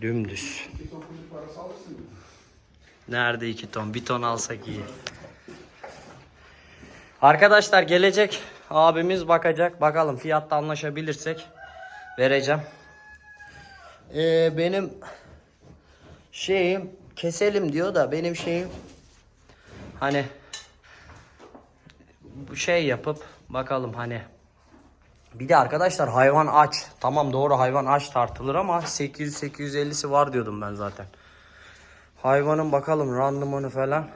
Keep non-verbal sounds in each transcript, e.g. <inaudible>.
Dümdüz. Nerede iki ton? Bir ton alsak iyi. Arkadaşlar gelecek abimiz bakacak. Bakalım fiyatta anlaşabilirsek vereceğim. Ee, benim şeyim keselim diyor da benim şeyim hani bu şey yapıp bakalım hani bir de arkadaşlar hayvan aç. Tamam doğru hayvan aç tartılır ama 800-850'si var diyordum ben zaten. Hayvanın bakalım randımanı falan.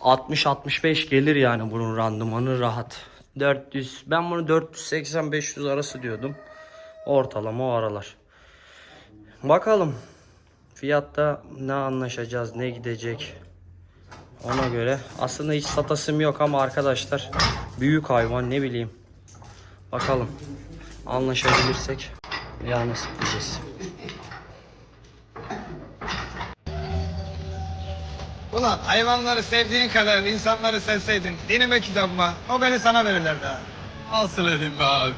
60-65 gelir yani bunun randımanı rahat. 400 ben bunu 480-500 arası diyordum. Ortalama o aralar. Bakalım fiyatta ne anlaşacağız ne gidecek. Ona göre aslında hiç satasım yok ama arkadaşlar büyük hayvan ne bileyim. Bakalım anlaşabilirsek ya nasip diyeceğiz. Ulan hayvanları sevdiğin kadar insanları sevseydin dinime kitabıma o beni sana verirlerdi ha. Nasıl edeyim be abi?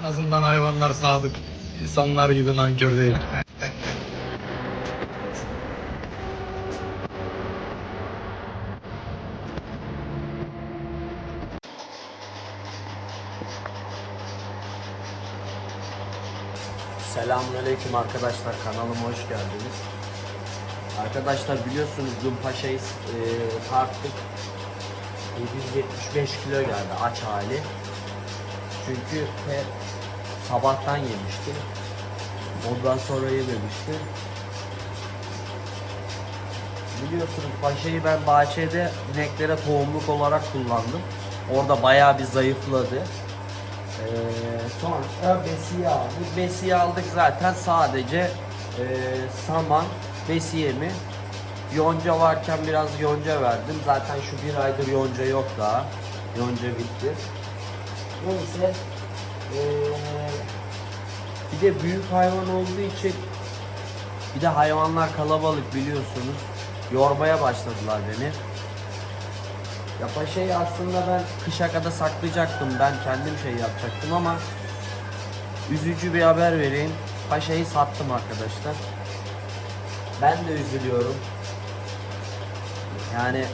En azından hayvanlar sadık. İnsanlar gibi nankör değil. <laughs> Selamünaleyküm arkadaşlar kanalıma hoş geldiniz. Arkadaşlar biliyorsunuz dün paşayı e, tarttık. 775 kilo geldi aç hali. Çünkü he, sabahtan yemişti. Ondan sonra yememişti. Biliyorsunuz paşayı ben bahçede ineklere tohumluk olarak kullandım. Orada bayağı bir zayıfladı. Ee, sonra besiye aldık. Besiye aldık zaten sadece e, saman, besiye mi? Yonca varken biraz yonca verdim. Zaten şu bir aydır yonca yok daha. Yonca bitti. Neyse. ee, bir de büyük hayvan olduğu için bir de hayvanlar kalabalık biliyorsunuz. Yormaya başladılar beni. Ya paşayı aslında ben kışa kadar saklayacaktım. Ben kendim şey yapacaktım ama üzücü bir haber vereyim. Paşayı sattım arkadaşlar. Ben de üzülüyorum. Yani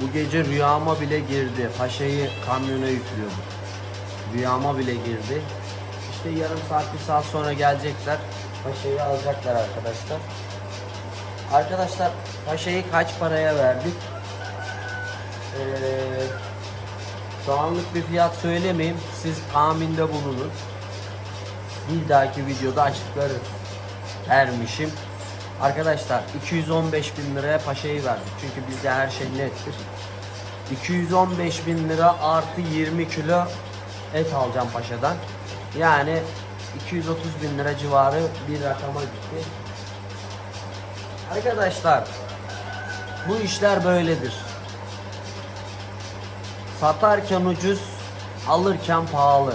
bu gece rüyama bile girdi. Paşayı kamyona yüklüyordum. Rüyama bile girdi. İşte yarım saat bir saat sonra gelecekler. Paşayı alacaklar arkadaşlar. Arkadaşlar paşayı kaç paraya verdik? Ee, şu anlık bir fiyat söylemeyeyim. Siz tahminde bulunun. Bir dahaki videoda açıklarız. Ermişim. Arkadaşlar 215 bin liraya paşayı verdik. Çünkü bizde her şey nettir. 215 bin lira artı 20 kilo et alacağım paşadan. Yani 230 bin lira civarı bir rakama gitti. Arkadaşlar bu işler böyledir. Satarken ucuz, alırken pahalı.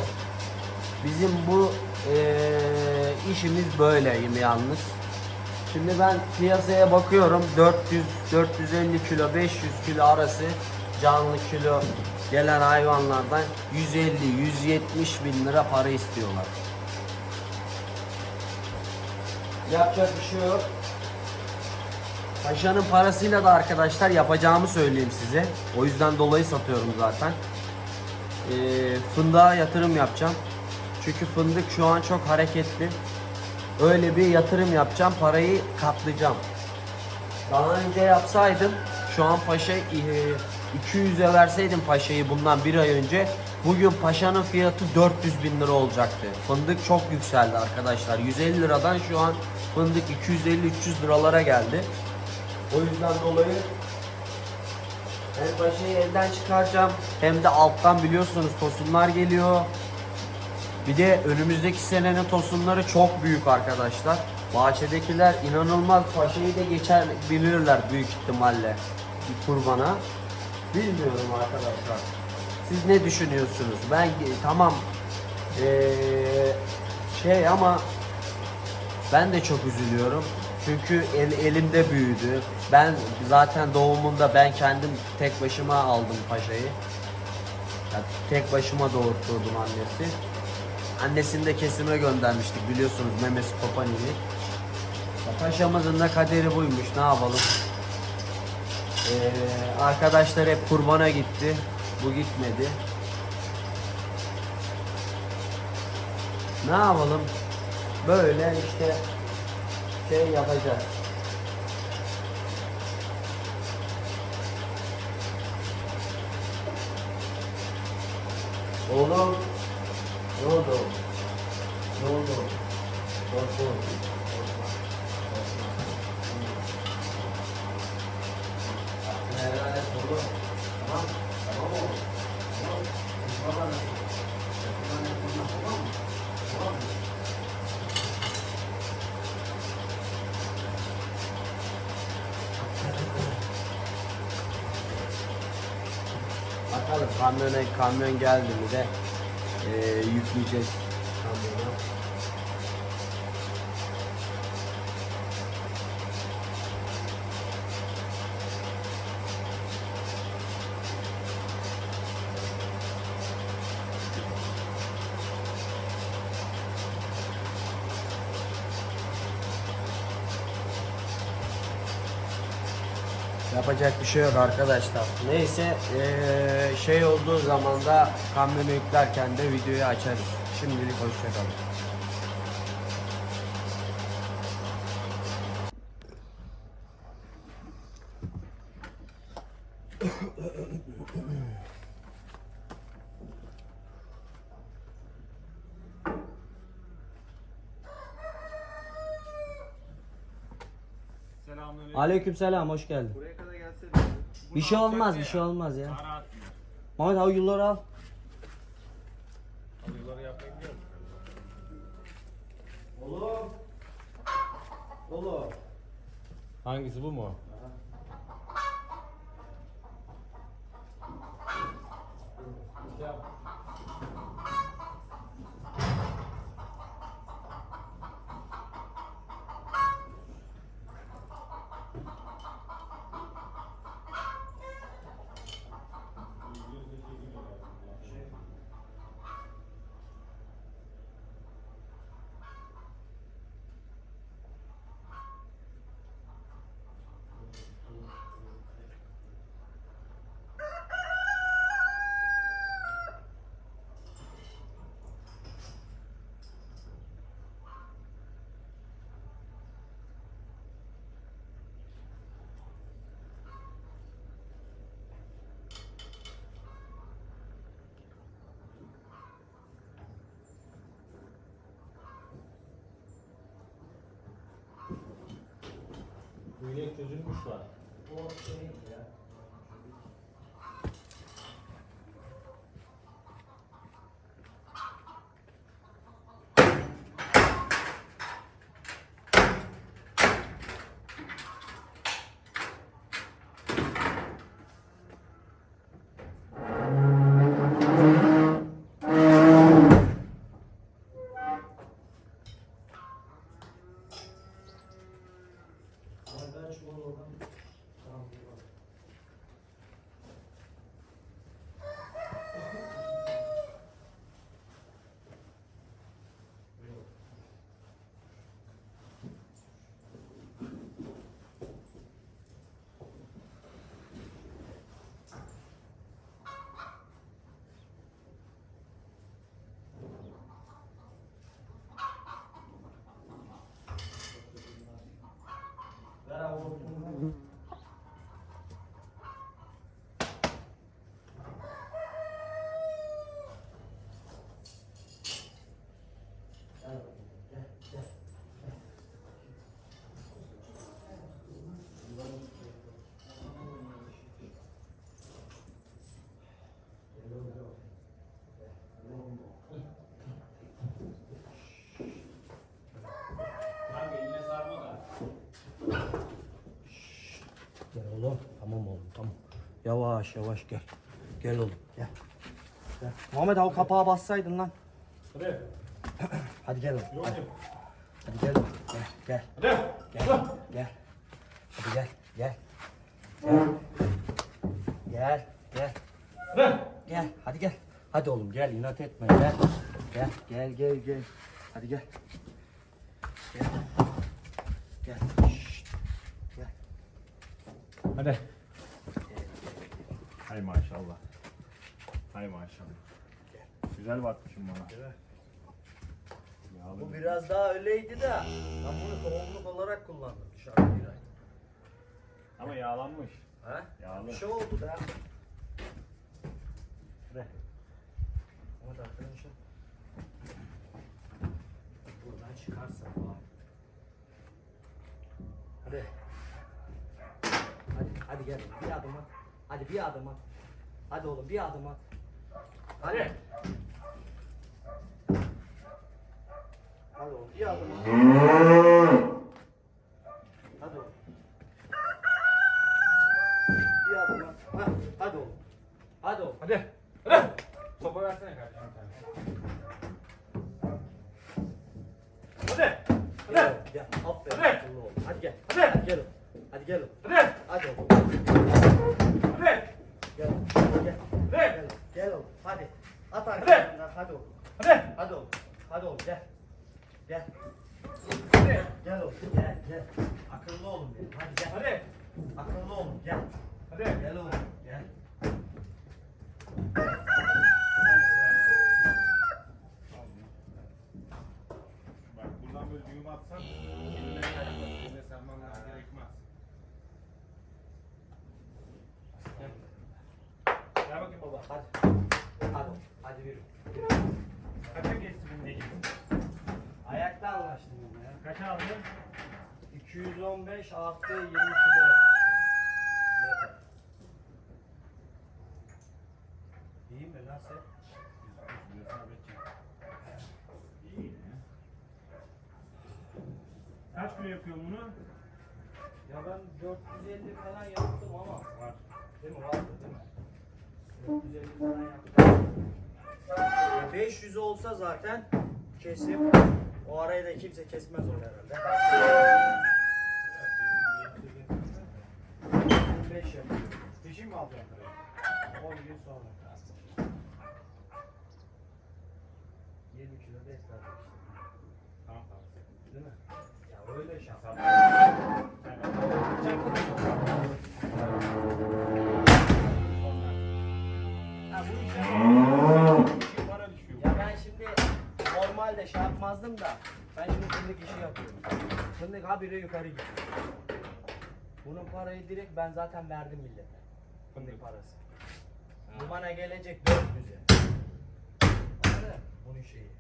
Bizim bu eee, işimiz böyle yalnız. Şimdi ben piyasaya bakıyorum 400 450 kilo 500 kilo arası canlı kilo gelen hayvanlardan 150 170 bin lira para istiyorlar. Yapacak bir şey yok. Paşanın parasıyla da arkadaşlar yapacağımı söyleyeyim size. O yüzden dolayı satıyorum zaten. Ee, fındığa yatırım yapacağım. Çünkü fındık şu an çok hareketli. Öyle bir yatırım yapacağım. Parayı katlayacağım. Daha önce yapsaydım şu an paşa e, 200'e verseydim paşayı bundan bir ay önce bugün paşanın fiyatı 400 bin lira olacaktı. Fındık çok yükseldi arkadaşlar. 150 liradan şu an fındık 250-300 liralara geldi. O yüzden dolayı hem paşayı elden çıkaracağım hem de alttan biliyorsunuz tosunlar geliyor. Bir de önümüzdeki senenin tosunları çok büyük arkadaşlar. Bahçedekiler inanılmaz paşayı da geçer bilirler büyük ihtimalle bir kurbana. Bilmiyorum arkadaşlar. Siz ne düşünüyorsunuz? Ben tamam eee, şey ama ben de çok üzülüyorum. Çünkü el, elimde büyüdü. Ben zaten doğumunda ben kendim tek başıma aldım paşayı. Ya, tek başıma doğurtturdum annesi. Annesini de kesime göndermiştik biliyorsunuz memesi kopan inek. Paşamızın da kaderi buymuş. Ne yapalım? Ee, arkadaşlar hep kurbana gitti. Bu gitmedi. Ne yapalım? Böyle işte şey yapacağız. Oğlum. Ne oldu? Ne oldu? Korkma. Korkma. Korkma. Helal et oğlum. Tamam. Tamam oğlum. Tamam. Kızma bana. Kızma ne kızma, tamam mı? Tamam mı? Bakalım kamyona kamyon geldi mi de eee, yükleyeceğiz kamyona. Yapacak bir şey yok arkadaşlar. Neyse eee, şey olduğu zaman da kamyonu yüklerken de videoyu açarız. Şimdilik hoşçakalın. Aleykümselam hoş geldin. Buraya kadar gelsene. Bir şey olmaz, bir şey olmaz ya. Mehmet abi yılları al. Alıyorları yapmayı biliyor musun? Oğlum. Oğlum. Hangisi bu mu? Bu inek çözülmüş var. O şey ya. Yavaş yavaş gel. Gel oğlum gel. gel. Muhammed abi kapağı bassaydın lan. Hadi. <clears throat> Hadi gel oğlum. Hadi, hadi gel oğlum. Gel gel. Hadi. Gel. Gel. Hadi gel. Gel. Gel. Gel. Gel. Hadi. Gel. Hadi gel. Hadi oğlum gel inat etme gel. Gel gel gel gel. Hadi gel. Gel. Gel. Şşt. Gel. Hadi. Hay maşallah. Hay maşallah. Güzel bakmışım bana. Yağlı. Bu biraz daha öyleydi de ben bunu tohumluk olarak kullandım dışarıda bir ay. Ama yağlanmış. Ha? Yağlı. Bir şey oldu da. Hadi. Ama da arkadaşlar. Buradan çıkarsa abi. Hadi. Hadi, hadi gel. Bir adım at. Hadi bir adım at. Hadi oğlum bir adım at. Hadi. Hadi oğlum bir adım at. Hadi oğlum. Bir adım at. Hah, hadi oğlum. Hadi oğlum. Hadi. Hadi. Topu versene kardeşim sen. Hadi. Gel oğlum, gel. Aferin. Hadi. akıllı oğlum. Hadi gel. Hadi. Hadi gel oğlum. Hadi gel oğlum. Hadi. Hadi oğlum. Hadi. Gel oğlum. Hadi gel. Hadi. Gel oğlum. Gel oğlum. Hadi. At arkadan. Hadi oğlum. Hadi. Hadi oğlum. Hadi oğlum gel. Gel. Hadi. Gel oğlum. Gel gel. Akıllı oğlum benim. Hadi gel. Hadi. Akıllı oğlum gel. Hadi. Gel oğlum. Gel. Bak buradan böyle düğüm atsan eline kaymaz, eline serman gerekmez. Gel. Gel bakayım baba. Hadi. Hadi oğlum. Hadi yürü. Yürü. Kaça geçti bu ne Ayakta anlaştım Kaça aldın? 215 artı 20 kilo. Yeter. İyi mi nasıl? İyi. Kaç kilo yapıyor bunu? Ya ben 450 falan yaptım ama. Var. Değil mi? Vardı değil mi? 450 falan yaptım. Ya 500 olsa zaten kesim. O arayı da kimse kesmez o herhalde. 25 yapıyor. Peşin mi parayı? 10 gün sonra. 20 kilo da et işte. Tamam tamam. Değil mi? Ya öyle şans. Ha normalde şey yapmazdım da ben şimdi fındık işi yapıyorum. Fındık habire yukarı gidiyor. Bunun parayı direkt ben zaten verdim millete. Fındık parası. Bu bana gelecek 400'e. Anladın? Bunun şeyi.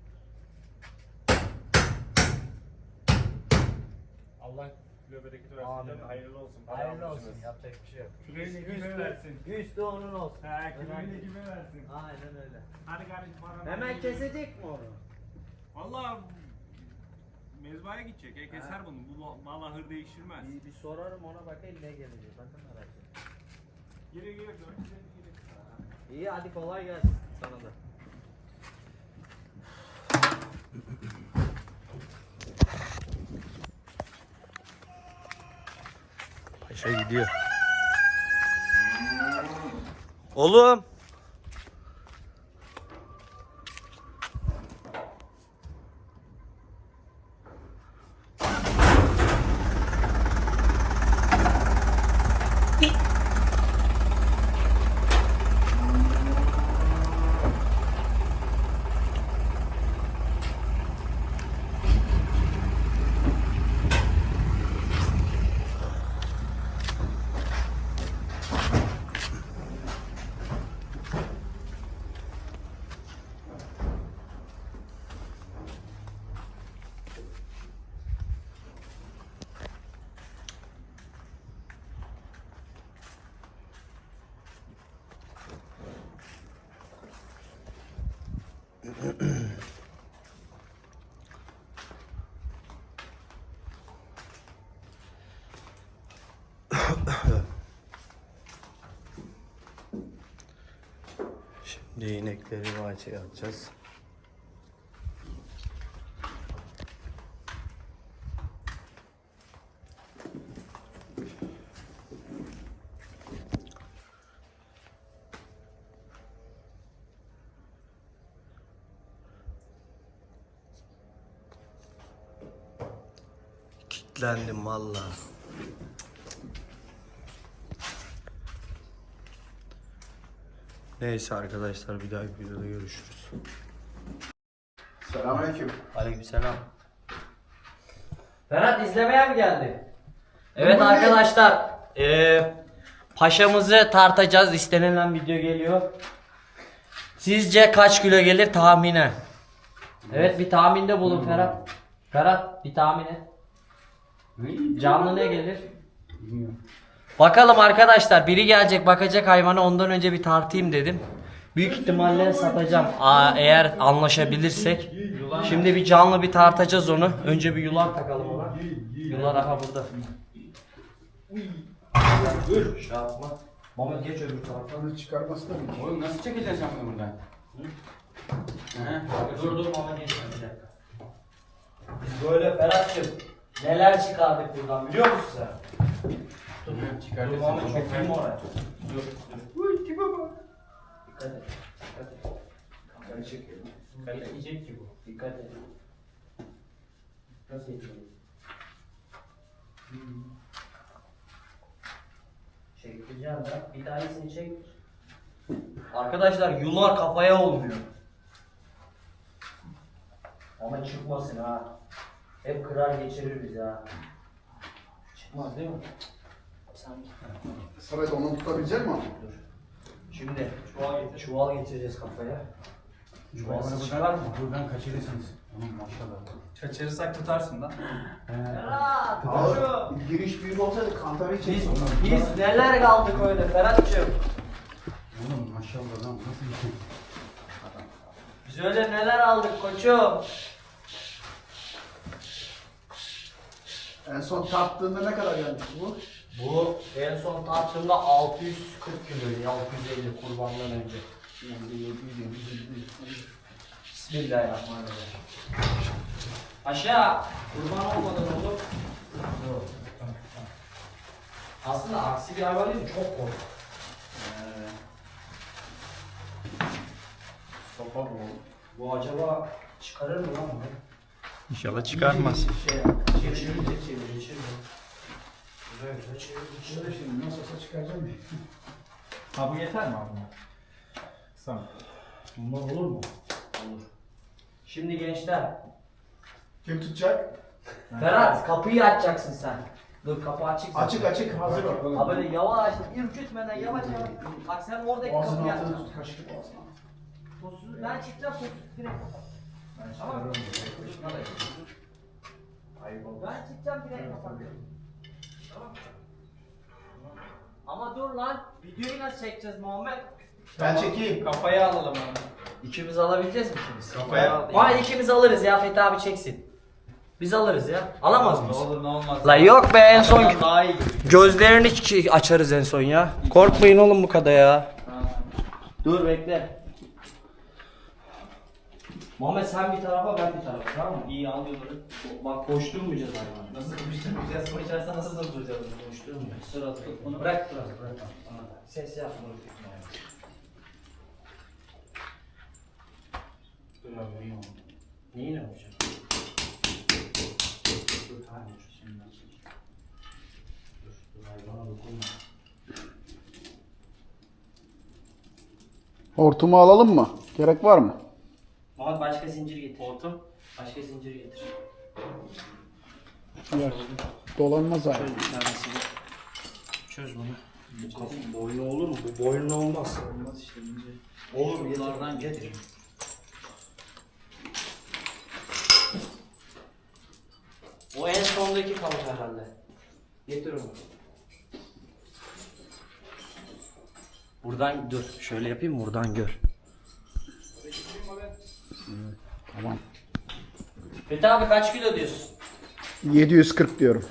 Allah kilo bereketi versin. Amin. Hayırlı olsun. Hayırlı olsun yapacak bir şey yok. Küreğini kime versin? Üstü onun olsun. Önemli küreğini kime versin? Aynen öyle. Hadi kardeşim paranı. Hemen kesecek mi onu? Valla mezbaya gidecek. E keser bunu. Bu ma- mal ahır değiştirmez. Bir, bir sorarım ona bakayım ne gelecek. De merak ediyorum. Gire gire 450 gire. İyi hadi kolay gelsin sana da. Paşa gidiyor. Oğlum. Şimdi inekleri bahçeye atacağız. Kitlendim valla. Neyse arkadaşlar bir dahaki videoda görüşürüz. Selamünaleyküm. Aleykümselam. Ferhat izlemeye mi geldi? Evet arkadaşlar. eee, paşamızı tartacağız. İstenilen video geliyor. Sizce kaç kilo gelir tahminen? Evet bir tahminde bulun Ferhat. Ferhat bir tahmin et. Canlı ne gelir? Bakalım arkadaşlar biri gelecek bakacak hayvana ondan önce bir tartayım dedim. Büyük ihtimalle satacağım Aa, eğer anlaşabilirsek. Şimdi bir canlı bir tartacağız onu. Önce bir yulan takalım ona. Yulan aha burada. Dur. Şey yapma. Mehmet geç öbür tarafa. Bunu çıkarması da? Oğlum nasıl çekeceksin sen bunu buradan? Dur dur Mehmet geç bir dakika. Biz böyle Ferhat'cığım neler çıkardık buradan biliyor musun sen? Dur Mehmet çok girme oraya. Dur dur. Uy tipe bak. Dikkat et. Dikkat et. Kamerayı çekiyorum. Dikkat et. Yiyecek ki bu. Dikkat et. Nasıl yiyecek? Çekeceğim ben. Bir tanesini çek. Arkadaşlar yular kafaya olmuyor. Ama çıkmasın ha. Hep kırar geçirir bizi ha. Çıkmaz değil mi? Sen Samet onu tutabilecek mi? dur. Şimdi çuval, getir. çuval getireceğiz kafaya. Çuvalsız çıkar mı? Buradan kaçırırsınız. Tamam maşallah. Kaçırırsak tutarsın lan. Ferhat! Abi giriş büyük olsaydı kantarı Biz, çeksin. biz neler kaldık öyle Ferhat'cığım? Oğlum maşallah lan nasıl bir şey? Biz öyle neler aldık koçum? En son tarttığında ne kadar gelmiş bu? Bu en son tartımda 640 kilo, 650 kurbandan önce. Bismillahirrahmanirrahim. Aşağı kurban olmadan olur. Aslında aksi bir hayvan değil mi? Çok kork. Sopa bu. Bu acaba çıkarır mı lan bunu? İnşallah çıkarmaz. Şey. Güzel güzel çevirecek. Şöyle şimdi nasıl olsa çıkaracağım diye. Ha bu yeter mi abi? Tamam. Bunlar olur mu? Olur. Şimdi gençler. Kim tutacak? Ferhat kapıyı açacaksın sen. Dur kapı açık zaten. Açık açık hazır ol. Ha böyle yavaş, ürkütmeden yavaş yavaş. Bak sen oradaki Ağzını kapıyı altını açacaksın. tut kaşık ağzına. Tosuzu ben çıkacağım tosuzu direkt kapat. Tamam mı? Ben çıkacağım direkt kapat. Tamam mı? Ama dur lan, videoyu nasıl çekeceğiz Muhammed? Ben çekeyim. Kafaya alalım abi. İkimiz alabileceğiz mi ikimiz? Kafaya. Muhammed ikimiz alırız ya Fethi abi çeksin. Biz alırız ya. Alamaz Ne mıyız? olur ne olmaz. La yok be en son Daha iyi. gözlerini açarız en son ya. Korkmayın oğlum bu kadar ya. Dur bekle. Muhammed sen bir tarafa ben bir tarafa tamam mı? İyi yolları. Bak koşturmayacağız hayvanı. Nasıl koşturmayacağız? Koşarsa nasıl durduracağız? Koşturmayacağız. Sıra tut. Onu bırak biraz bırak. Da. Ses yapma. Dur abi iyi oldu. Neyi ne olacak? Dur tamam şimdi. Dur dur hayvana dokunma. Hortumu alalım mı? Gerek var mı? Muhammed başka zincir getir. Hortum. Başka zincir getir. Yok. Dolanmaz abi. Bir tanesini çöz bunu. Bu kapı boynu olur mu? Bu boynu olmaz. Olmaz işte ince. Olur yıllardan getir. O en sondaki kalıp herhalde. Getir onu. Buradan dur. Şöyle yapayım buradan gör. Tamam. Fethi abi kaç kilo diyorsun? 740 diyorum.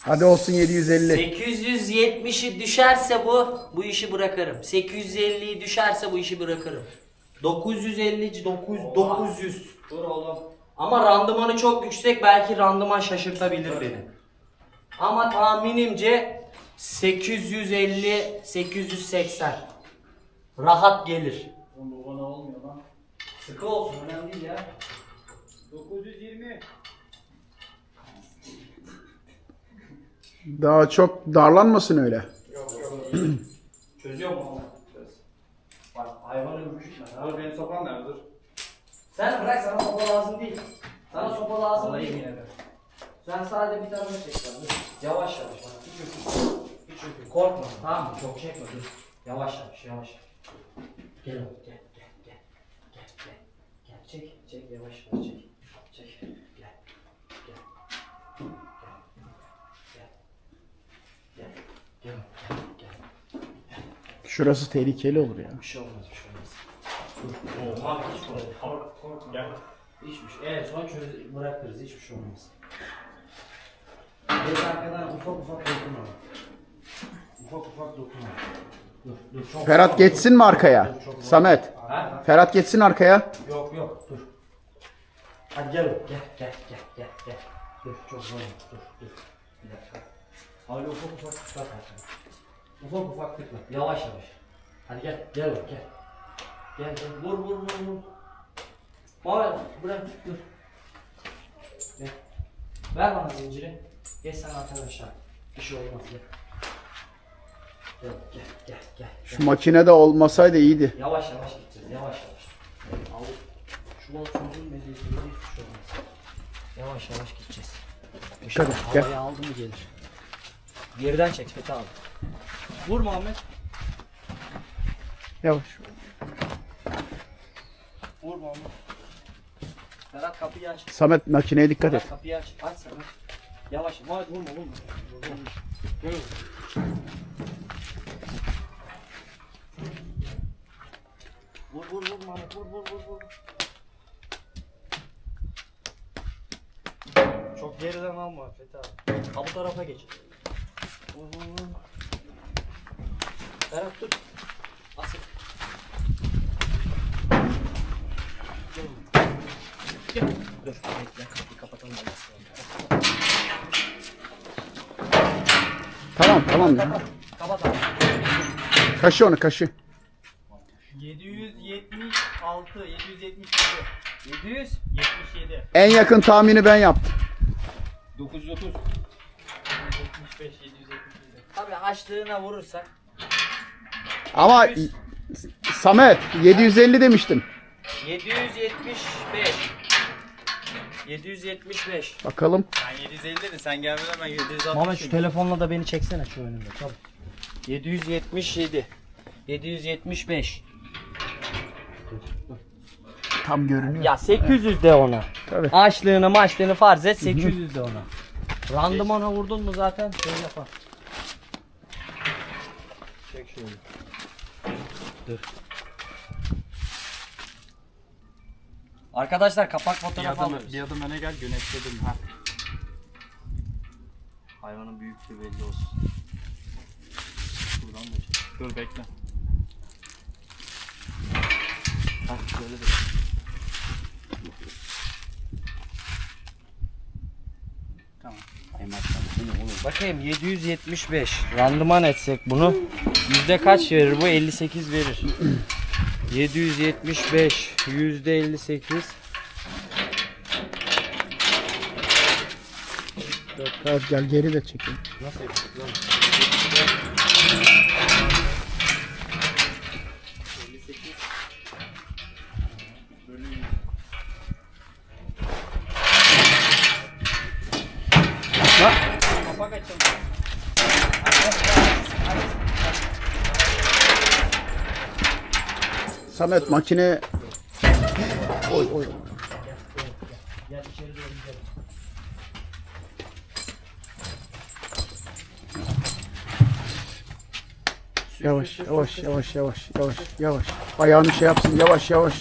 Hadi olsun 750. 870'i düşerse bu, bu işi bırakırım. 850'yi düşerse bu işi bırakırım. 950, 900, 900. Dur oğlum. Ama randımanı çok yüksek, belki randıman şaşırtabilir beni. Ama tahminimce 850, 880. Rahat gelir. Onda bana olmuyor lan. Sıkı olsun önemli değil ya. 920. Daha çok darlanmasın öyle. Yok yok. <clears throat> Çözüyor mu onu? Çöz. Bak hayvan ömrüşme. Dur benim sopam nerede. Sen bırak sana sopa lazım değil. Sana sopa lazım Alayım değil. Sen sadece bir tane çek dur. Yavaş yavaş bak. Hiç öpün. Hiç öpün. Korkma tamam mı? Çok çekme dur. Yavaş yavaş yavaş. Gel gel. Çek çek yavaş yavaş çek. Çek. Gel. Gel. Gel. Gel. Gel. Gel. Gel. Gel. Şurası tehlikeli olur ya. Bir şey olmaz bir şey olmaz. Oha hiç korkma. Korkma. Gel. Hiçbir şey. Evet sonra çöz bırakırız hiçbir şey olmaz. Biz arkadan ufak ufak dokunma. Ufak ufak dokunma. Dur dur çok Ferhat geçsin mi arkaya? Samet. Ha? Ferhat geçsin arkaya. Yok yok dur. Hadi gel oğlum, gel gel gel gel gel. Dur çok zor dur dur. Bir dakika. Hadi ufak ufak tıkla arkana. Ufak ufak tıkla. Yavaş yavaş. Hadi gel gel oğlum gel. Gel gel vur vur vur vur. Bana bırak dur. Gel. Ver bana zinciri. Geç sen arkadaşlar. Bir şey olmaz gel. Gel gel gel gel. Şu makine de olmasaydı iyiydi. Yavaş yavaş gideceğiz. Yavaş yavaş. Al. Şu bol çözülmediği sürece hiçbir şey olmaz. Yavaş yavaş gideceğiz. Et, gel. Havayı aldı mı gelir. Geriden çek Fethi abi. Vur Muhammed. Yavaş. Vur Muhammed. Ferhat kapıyı aç. Samet makineye dikkat et. Ferhat kapıyı aç. Aç sana. Yavaş. Muhammed vurma vurma. Vurma. Gel Vur vur Muhammed vur vur vur vur. Çok geriden alma Fethi abi. Ha bu tarafa geç. Vur vur vur. Ferhat tut. Asıl. Gel. Gel. Dur bekle kapıyı kapatalım. Tamam tamam ya. Kapat abi. Kaşı onu kaşı. 777. 777. En yakın tahmini ben yaptım. 930. 75, 777. Tabii açlığına vurursak. Ama Samet 750 demiştim. 775. 775. Bakalım. Ben 750 dedin sen gelmeden ben 760. Mehmet şu telefonla da beni çeksene şu önümde çabuk. 777. 775. Tam görünüyor. Ya 800 de ona. Tabii. Açlığını maçlığını farz et 800 de ona. Randımana vurdun mu zaten şey yapar. Çek şöyle. Dur. Arkadaşlar kapak Bir fotoğrafı adım, alıyoruz. bir adım öne gel güneşledim. Ha. Hayvanın büyüklüğü belli olsun. Buradan da çek. Dur bekle. Ha şöyle de. Tamam. Bakayım 775. Randıman etsek bunu. Yüzde kaç verir bu? 58 verir. 775. Yüzde 58. Biraz gel geri de çekeyim. Nasıl yapacak lan? Kapak açıldı. Samet makine Oy oy. Gel içeri doğru gidelim. Yavaş yavaş yavaş yavaş yavaş yavaş. Ayağını şey yapsın yavaş yavaş.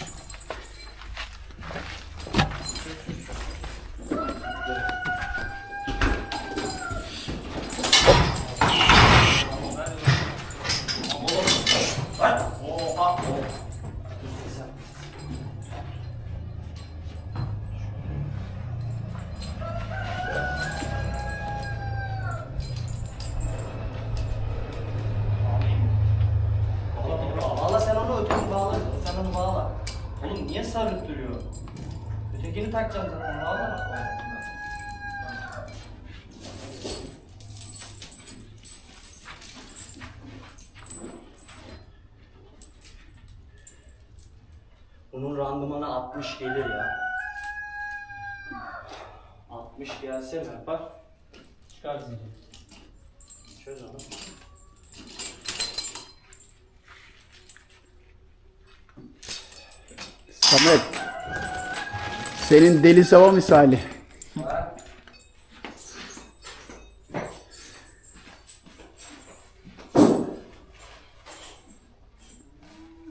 Takacağını bağla. Oğlum niye sabit duruyor? Ötekini takacaksın zaten bağla. Bunun randımanı 60 gelir ya. 60 gelse ne yapar? Çıkar zincir. Çöz onu. Samet. Senin deli sava misali.